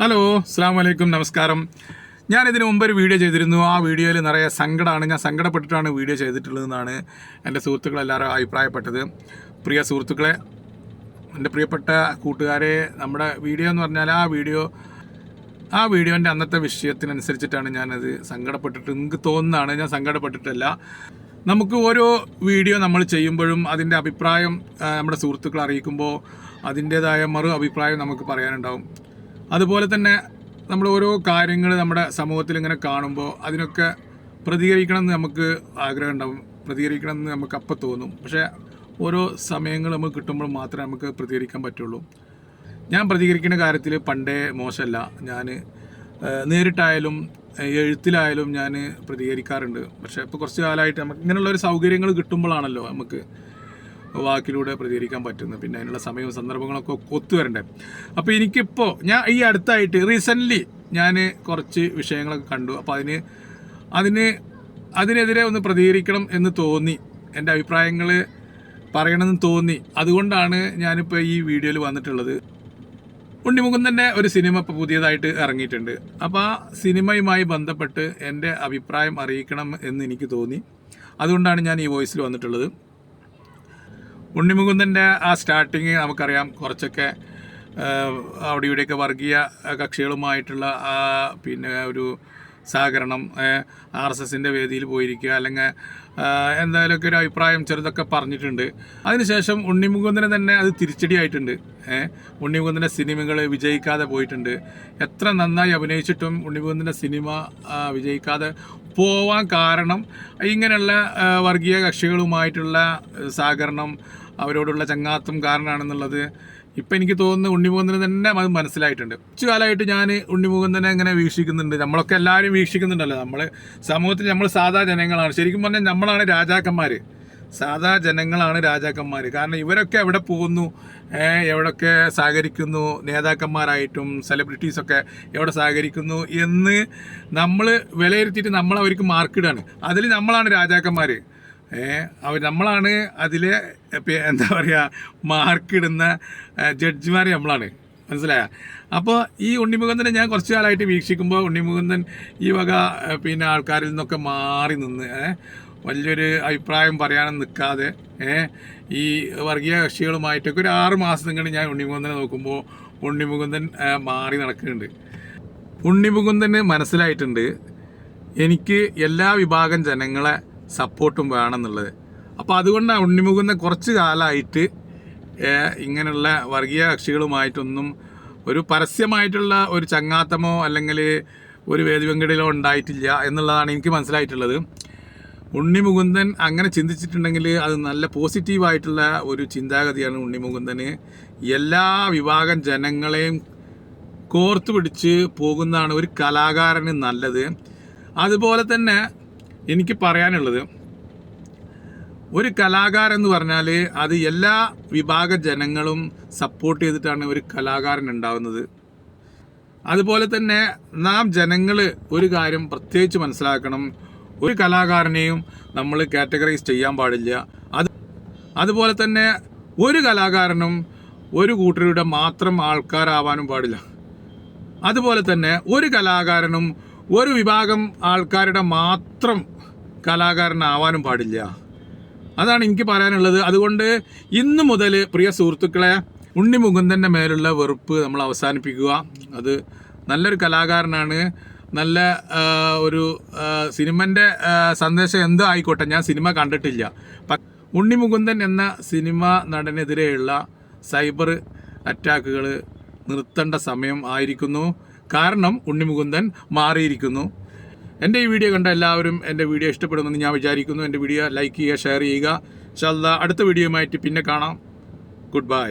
Hello അസ്സാം വലൈക്കും നമസ്കാരം. ഞാൻ ഇതിന് മുമ്പ് ഒരു വീഡിയോ ചെയ്തിരുന്നു. ആ വീഡിയോയിൽ നിറയെ സങ്കടമാണ് ഞാൻ സങ്കടപ്പെട്ടിട്ടാണ് വീഡിയോ ചെയ്തിട്ടുള്ളതെന്നാണ് എന്റെ സുഹൃത്തുക്കളെല്ലാവരും അഭിപ്രായപ്പെട്ടത്. പ്രിയ സുഹൃത്തുക്കളെ എന്റെ പ്രിയപ്പെട്ട കൂട്ടുകാരെ നമ്മുടെ വീഡിയോ എന്ന് പറഞ്ഞാൽ ആ വീഡിയോ ആ വീഡിയോന്റെ അന്നത്തെ വിഷയത്തിനനുസരിച്ചിട്ടാണ് ഞാനത് സങ്കടപ്പെട്ടിട്ട് നിങ്ങൾക്ക് തോന്നുന്നതാണ്. ഞാൻ സങ്കടപ്പെട്ടിട്ടല്ല. നമുക്ക് ഓരോ വീഡിയോ നമ്മൾ ചെയ്യുമ്പോഴും അതിന്റെ അഭിപ്രായം നമ്മുടെ സുഹൃത്തുക്കൾ അറിയിക്കുമ്പോൾ അതിന്റേതായ മറു അഭിപ്രായം നമുക്ക് പറയാനുണ്ടാവും. അതുപോലെ തന്നെ നമ്മൾ ഓരോ കാര്യങ്ങൾ നമ്മുടെ സമൂഹത്തിൽ ഇങ്ങനെ കാണുമ്പോൾ അതിനൊക്കെ പ്രതികരിക്കണം എന്ന് നമുക്ക് ആഗ്രഹം ഉണ്ടാവും. പ്രതികരിക്കണം എന്ന് നമുക്ക് അപ്പം തോന്നും. പക്ഷേ ഓരോ സമയങ്ങൾ നമുക്ക് കിട്ടുമ്പോൾ മാത്രമേ നമുക്ക് പ്രതികരിക്കാൻ പറ്റുള്ളൂ. ഞാൻ പ്രതികരിക്കുന്ന കാര്യത്തിൽ പണ്ടേ മോശമല്ല. ഞാൻ നേരിട്ടായാലും എഴുത്തിലായാലും ഞാൻ പ്രതികരിക്കാറുണ്ട്. പക്ഷേ ഇപ്പോൾ കുറച്ച് കാലമായിട്ട് നമുക്ക് ഇങ്ങനെയുള്ള ഒരു സൗകര്യങ്ങൾ കിട്ടുമ്പോഴാണല്ലോ നമുക്ക് വാക്കിലൂടെ പ്രതികരിക്കാൻ പറ്റുന്നത് പിന്നെ അതിനുള്ള സമയവും സന്ദർഭങ്ങളൊക്കെ ഒത്തുവരണ്ടേ അപ്പോൾ എനിക്കിപ്പോൾ ഞാൻ ഈ അടുത്തായിട്ട് റീസെന്റ്ലി ഞാൻ കുറച്ച് വിഷയങ്ങളൊക്കെ കണ്ടു. അപ്പോൾ അതിന് അതിന് അതിനെതിരെ ഒന്ന് പ്രതികരിക്കണം എന്ന് തോന്നി. എന്റെ അഭിപ്രായങ്ങൾ പറയണമെന്ന് തോന്നി. അതുകൊണ്ടാണ് ഞാനിപ്പോൾ ഈ വീഡിയോയിൽ വന്നിട്ടുള്ളത്. ഉണ്ണിമുകുന്ദന്റെ ഒരു സിനിമ ഇപ്പോൾ പുതിയതായിട്ട് ഇറങ്ങിയിട്ടുണ്ട്. അപ്പോൾ ആ സിനിമയുമായി ബന്ധപ്പെട്ട് എന്റെ അഭിപ്രായം അറിയിക്കണം എന്ന് എനിക്ക് തോന്നി. അതുകൊണ്ടാണ് ഞാൻ ഈ വോയിസിൽ വന്നിട്ടുള്ളത്. ഉണ്ണിമുകുന്ദന്റെ ആ സ്റ്റാർട്ടിങ് നമുക്കറിയാം. കുറച്ചൊക്കെ അവിടെ ഇവിടെയൊക്കെ വർഗീയ കക്ഷികളുമായിട്ടുള്ള ആ പിന്നെ ഒരു സഹകരണം ആർ എസ് എസിന്റെ വേദിയിൽ പോയിരിക്കുക അല്ലെങ്കിൽ എന്തായാലുമൊക്കെ ഒരു അഭിപ്രായം ചെറുതൊക്കെ പറഞ്ഞിട്ടുണ്ട്. അതിനുശേഷം ഉണ്ണിമുകുന്ദന് തന്നെ അത് തിരിച്ചടിയായിട്ടുണ്ട്. ഉണ്ണിമുകുന്ദന്റെ സിനിമകൾ വിജയിക്കാതെ പോയിട്ടുണ്ട്. എത്ര നന്നായി അഭിനയിച്ചിട്ടും ഉണ്ണിമുകുന്ദന്റെ സിനിമ വിജയിക്കാതെ പോവാൻ കാരണം ഇങ്ങനെയുള്ള വർഗീയ കക്ഷികളുമായിട്ടുള്ള സഹകരണം അവരോടുള്ള ചങ്ങാത്തം കാരണമാണെന്നുള്ളത് ഇപ്പം എനിക്ക് തോന്നുന്നു ഉണ്ണിമുകുന്ദന് തന്നെ അത് മനസ്സിലായിട്ടുണ്ട്. കുറച്ചു കാലമായിട്ട് ഞാൻ ഉണ്ണിമുകുന്ദനെ ഇങ്ങനെ വീക്ഷിക്കുന്നുണ്ട്. നമ്മളൊക്കെ എല്ലാവരും വീക്ഷിക്കുന്നുണ്ടല്ലോ. നമ്മൾ സമൂഹത്തിൽ നമ്മൾ സാധാ ജനങ്ങളാണ്. ശരിക്കും പറഞ്ഞാൽ നമ്മളാണ് രാജാക്കന്മാർ സാധാ ജനങ്ങളാണ് രാജാക്കന്മാർ കാരണം ഇവരൊക്കെ എവിടെ പോകുന്നു? എവിടൊക്കെ സഹകരിക്കുന്നു? നേതാക്കന്മാരായിട്ടും സെലിബ്രിറ്റീസൊക്കെ എവിടെ സഹകരിക്കുന്നു എന്ന് നമ്മൾ വിലയിരുത്തിയിട്ട് നമ്മൾ അവർക്ക് മാർക്കിടാണ് അതിൽ നമ്മളാണ് രാജാക്കന്മാർ അവർ നമ്മളാണ് അതിൽ എന്താ പറയുക മാർക്കിടുന്ന ജഡ്ജിമാർ നമ്മളാണ്. മനസ്സിലായ? അപ്പോൾ ഈ ഉണ്ണിമുകുന്ദനെ ഞാൻ കുറച്ച് കാലമായിട്ട് വീക്ഷിക്കുമ്പോൾ ഉണ്ണിമുകുന്ദൻ ഈ വക പിന്നെ ആൾക്കാരിൽ നിന്നൊക്കെ മാറി നിന്ന് വലിയൊരു അഭിപ്രായം പറയാനും നിൽക്കാതെ ഈ വർഗീയ കക്ഷികളുമായിട്ടൊക്കെ ഒരു ആറ് മാസം കണ്ട് ഞാൻ ഉണ്ണിമുകുന്ദനെ നോക്കുമ്പോൾ ഉണ്ണിമുകുന്ദൻ മാറി നടക്കുന്നുണ്ട്. ഉണ്ണിമുകുന്ദന് മനസ്സിലായിട്ടുണ്ട് എനിക്ക് എല്ലാ വിഭാഗം ജനങ്ങളെ സപ്പോർട്ടും വേണമെന്നുള്ളത്. അപ്പോൾ അതുകൊണ്ടാണ് ഉണ്ണിമുകുന്ന കുറച്ച് കാലമായിട്ട് ഇങ്ങനെയുള്ള വർഗീയ കക്ഷികളുമായിട്ടൊന്നും ഒരു പരസ്യമായിട്ടുള്ള ഒരു ചങ്ങാത്തമോ അല്ലെങ്കിൽ ഒരു വേദിപങ്കിടലോ ഉണ്ടായിട്ടില്ല എന്നുള്ളതാണ് എനിക്ക് മനസ്സിലായിട്ടുള്ളത്. ഉണ്ണിമുകുന്ദൻ അങ്ങനെ ചിന്തിച്ചിട്ടുണ്ടെങ്കിൽ അത് നല്ല പോസിറ്റീവായിട്ടുള്ള ഒരു ചിന്താഗതിയാണ് ഉണ്ണിമുകുന്ദന്. എല്ലാ വിഭാഗം ജനങ്ങളെയും കോർത്തു പിടിച്ച് പോകുന്നതാണ് ഒരു കലാകാരന് നല്ലത്. അതുപോലെ തന്നെ എനിക്ക് പറയാനുള്ളത് ഒരു കലാകാരൻ എന്ന് പറഞ്ഞാൽ അത് എല്ലാ വിഭാഗ ജനങ്ങളും സപ്പോർട്ട് ചെയ്തിട്ടാണ് ഒരു കലാകാരൻ ഉണ്ടാകുന്നത് അതുപോലെ തന്നെ നാം ജനങ്ങൾ ഒരു കാര്യം പ്രത്യേകിച്ച് മനസ്സിലാക്കണം. ഒരു കലാകാരനെയും നമ്മൾ കാറ്റഗറൈസ് ചെയ്യാൻ പാടില്ല. അത് അതുപോലെ തന്നെ ഒരു കലാകാരനും ഒരു കൂട്ടരുടെ മാത്രം ആൾക്കാരാവാനും പാടില്ല. അതുപോലെ തന്നെ ഒരു കലാകാരനും ഒരു വിഭാഗം ആൾക്കാരുടെ മാത്രം കലാകാരനാവാനും പാടില്ല. അതാണ് എനിക്ക് പറയാനുള്ളത്. അതുകൊണ്ട് ഇന്നു മുതൽ പ്രിയ സുഹൃത്തുക്കളെ ഉണ്ണി മുകുന്ദന്റെ മേലുള്ള വെറുപ്പ് നമ്മൾ അവസാനിപ്പിക്കുക. അത് നല്ലൊരു കലാകാരനാണ്. നല്ല ഒരു സിനിമന്റെ സന്ദേശം എന്തോ ആയിക്കോട്ടെ ഞാൻ സിനിമ കണ്ടിട്ടില്ല. ഉണ്ണി മുകുന്ദൻ എന്ന സിനിമ നടനെതിരെയുള്ള സൈബർ അറ്റാക്കുകൾ നിർത്തേണ്ട സമയം ആയിരിക്കുന്നു. കാരണം ഉണ്ണി മുകുന്ദൻ മാറിയിരിക്കുന്നു. എന്റെ ഈ വീഡിയോ കണ്ട എല്ലാവരും എന്റെ വീഡിയോ ഇഷ്ടപ്പെടുമെന്ന് ഞാൻ വിചാരിക്കുന്നു. എന്റെ വീഡിയോ ലൈക്ക് ചെയ്യുക ഷെയർ ചെയ്യുക. അടുത്ത വീഡിയോയുമായിട്ട് പിന്നെ കാണാം. Good bye